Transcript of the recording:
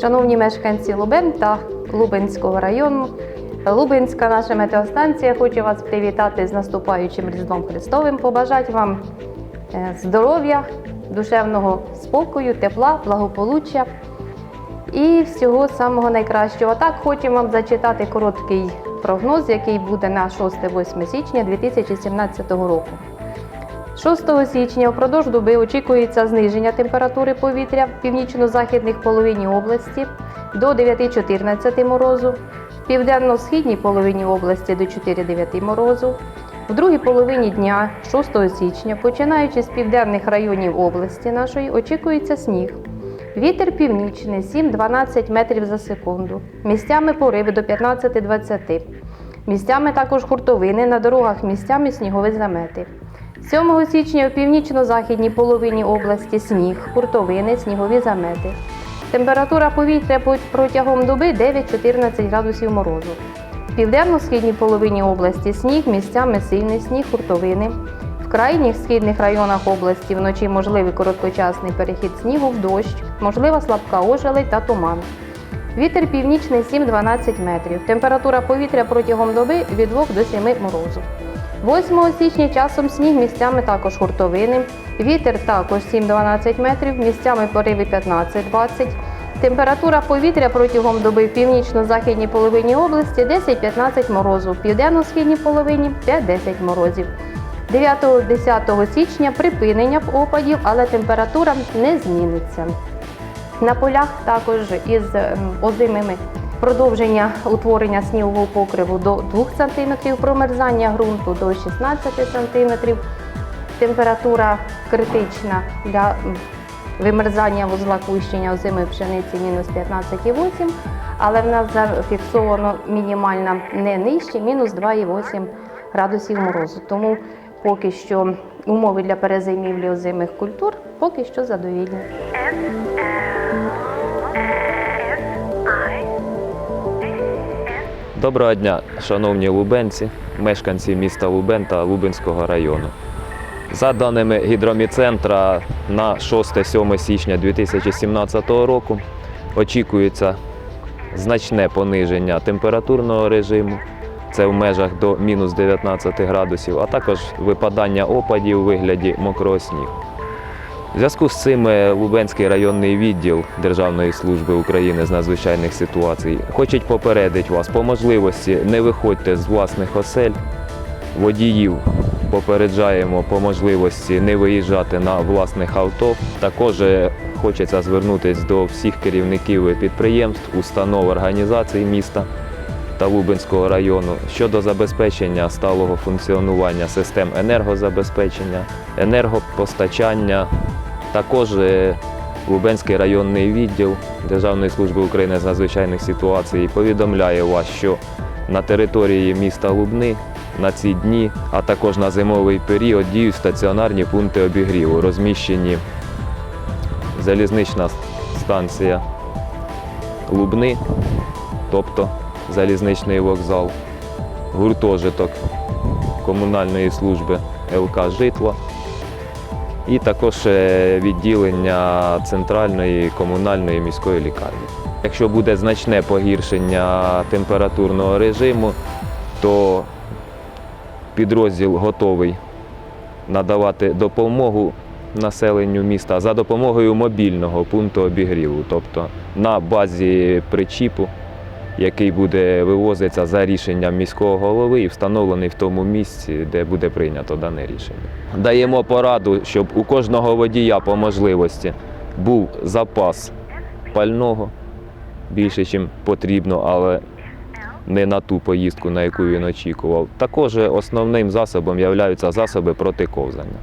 Шановні мешканці Лубен та Лубенського району, Лубенська наша метеостанція хоче вас привітати з наступаючим Різдвом Христовим, побажати вам е, здоров'я, душевного спокою, тепла, благополуччя і всього самого найкращого. Так хочемо вам зачитати короткий прогноз, який буде на 6-8 січня 2017 року. 6 січня впродовж доби очікується зниження температури повітря в північно-західних половині області до 9-14 морозу, в південно-східній половині області до 4-9 морозу. В другій половині дня, 6 січня, починаючи з південних районів області нашої, очікується сніг. Вітер північний 7-12 метрів за секунду. Місцями пориви до 15-20. Місцями також хуртовини на дорогах місцями снігові замети. 7 січня у північно-західній половині області сніг, хуртовини, снігові замети. Температура повітря протягом доби 9-14 градусів морозу. В південно-східній половині області сніг, місцями сильний сніг, хуртовини. В крайніх східних районах області вночі можливий короткочасний перехід снігу в дощ, можлива слабка ожеледь та туман. Вітер північний 7-12 метрів. Температура повітря протягом доби від 2 до 7 морозу. 8 січня часом сніг місцями також хуртовини. Вітер також 7-12 метрів, місцями пориви 15-20. Температура повітря протягом доби в північно-західній половині області 10-15 морозу, в південно-східній половині 5-10 морозів. 9-10 січня припинення опадів, але температура не зміниться. На полях також із ем, озимими продовження утворення снігового покриву до 2 см, промерзання ґрунту до 16 см. Температура критична для вимерзання вузла кущення озимої пшениці мінус 15,8, але в нас зафіксовано мінімальна не нижче, мінус 2,8 градусів морозу. Тому поки що умови для перезимівлі озимих культур поки що задовільні. Доброго дня, шановні лубенці, мешканці міста Лубен та Лубенського району. За даними гідроміцентра, на 6-7 січня 2017 року очікується значне пониження температурного режиму. Це в межах до мінус 19 градусів, а також випадання опадів у вигляді мокрого снігу. В зв'язку з цим е, Лубенський районний відділ Державної служби України з надзвичайних ситуацій хочуть попередити вас по можливості не виходьте з власних осель. Водіїв попереджаємо по можливості не виїжджати на власних авто. Також е, хочеться звернутися до всіх керівників підприємств, установ організацій міста та Лубенського району щодо забезпечення сталого функціонування систем енергозабезпечення, енергопостачання. Також е, Лубенський районний відділ Державної служби України з надзвичайних ситуацій повідомляє вас, що на території міста Лубни на ці дні, а також на зимовий період діють стаціонарні пункти обігріву, розміщені залізнична станція Лубни, тобто залізничний вокзал, гуртожиток комунальної служби ЛК Житло і також е, відділення центральної комунальної міської лікарні. Якщо буде значне погіршення температурного режиму, то підрозділ готовий надавати допомогу населенню міста за допомогою мобільного пункту обігріву, тобто на базі причіпу, який буде вивозитися за рішенням міського голови і встановлений в тому місці, де буде прийнято дане рішення. Даємо пораду, щоб у кожного водія по можливості був запас пального більше, ніж потрібно, але не на ту поїздку, на яку він очікував. Також основним засобом являються засоби проти ковзання.